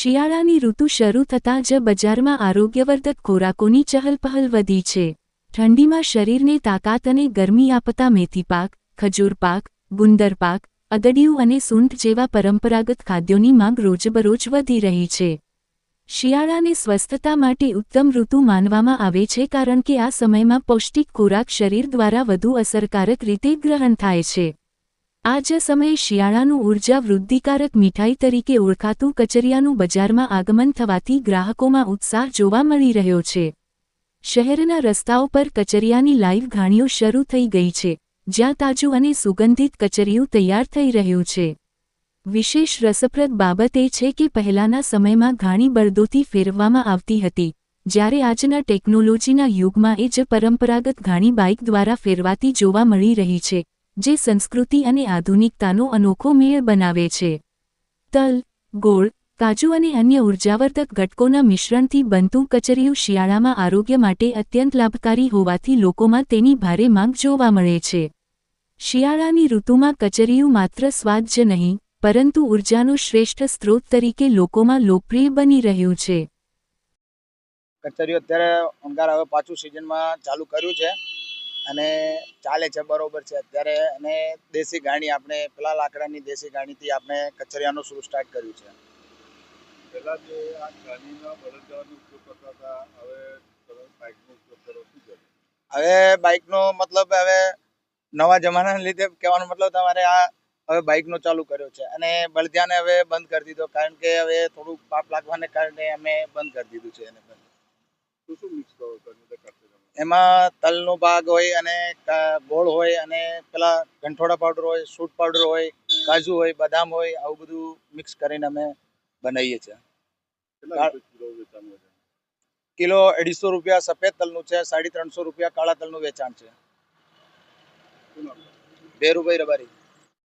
શિયાળાની ઋતુ શરૂ થતાં જ બજારમાં આરોગ્યવર્ધક ખોરાકોની ચહલપહલ વધી છે. ઠંડીમાં શરીરને તાકાત અને ગરમી આપતા મેથીપાક ખજૂરપાક ગુંદરપાક અદડિયું અને સૂંઠ જેવા પરંપરાગત ખાદ્યોની માંગ રોજબરોજ વધી રહી છે. શિયાળાને સ્વસ્થતા માટે ઉત્તમ ઋતુ માનવામાં આવે છે કારણ કે આ સમયમાં પૌષ્ટિક ખોરાક શરીર દ્વારા વધુ અસરકારક રીતે ગ્રહણ થાય છે. આ સમયે શિયાળાનું ઊર્જા વૃદ્ધિકારક મીઠાઈ તરીકે ઓળખાતું કચરિયાનું બજારમાં આગમન થવાથી ગ્રાહકોમાં ઉત્સાહ જોવા મળી રહ્યો છે. શહેરના રસ્તાઓ પર કચરિયાની લાઇવ ઘાણીઓ શરૂ થઈ ગઈ છે, જ્યાં તાજું અને સુગંધિત કચરિયું તૈયાર થઈ રહ્યું છે. વિશેષ રસપ્રદ બાબત એ છે કે પહેલાના સમયમાં ઘાણી બળદોથી ફેરવવામાં આવતી હતી, જ્યારે આજના ટેકનોલોજીના યુગમાં એ જ પરંપરાગત ઘાણી બાઇક દ્વારા ફેરવાતી જોવા મળી રહી છે. જે સંસ્કૃતિ અને આધુનિકતાનો અનોખો મેળ બનાવે છે. તલ, ગોળ, કાજુ અને અન્ય ઉર્જાવર્ધક ઘટકોના મિશ્રણથી બનતું કચરિયું શિયાળામાં આરોગ્ય માટે અત્યંત લાભકારી હોવાથી લોકોમાં તેની ભારે માંગ જોવા મળે છે. શિયાળાની ઋતુમાં કચરિયું માત્ર સ્વાદ જ નહીં, પરંતુ ઉર્જાનો શ્રેષ્ઠ સ્ત્રોત તરીકે લોકોમાં લોકપ્રિય બની રહ્યું છે. કચરિયું અત્યારે અંગાર હવે પાછું સિઝનમાં ચાલુ કર્યું છે. અને ચાલે છે બરોબર છે. અત્યારે અને દેશી ગાણી આપણે પેલા લાકડાની દેશી ગાણીથી આપણે કચરિયાનું શરૂ સ્ટાર્ટ કર્યું છે. પહેલા જે આ ગાડીના બળદગાડાનો ઉપયોગ કરતા હતા હવે બાઇકનો ઉપયોગ કરો શું હવે બાઇકનો મતલબ હવે નવા જમાનાને લીધે કહેવાનો મતલબ તમારે આ હવે બાઇકનો ચાલુ કર્યો છે. અને બળદિયાને હવે બંધ કરી દીધો કારણ કે હવે થોડુંક પાપ લાગવાને કારણે અમે બંધ કરી દીધું છે એને બંધ. શું શું મિક્સ કરો એમાં તલનો ભાગ હોય અને ગોળ હોય અને પેલા ગંઠોડા પાવડર હોય સૂટ પાવડર હોય કાજુ હોય બદામ હોય આવું બધું મિક્સ કરીને અમે બનાવીએ છીએ. કિલો અઢીસો રૂપિયા સફેદ તલનું છે સાડી ત્રણસો રૂપિયા કાળા તલનું વેચાણ છે? ભેરુભાઈ રબારી.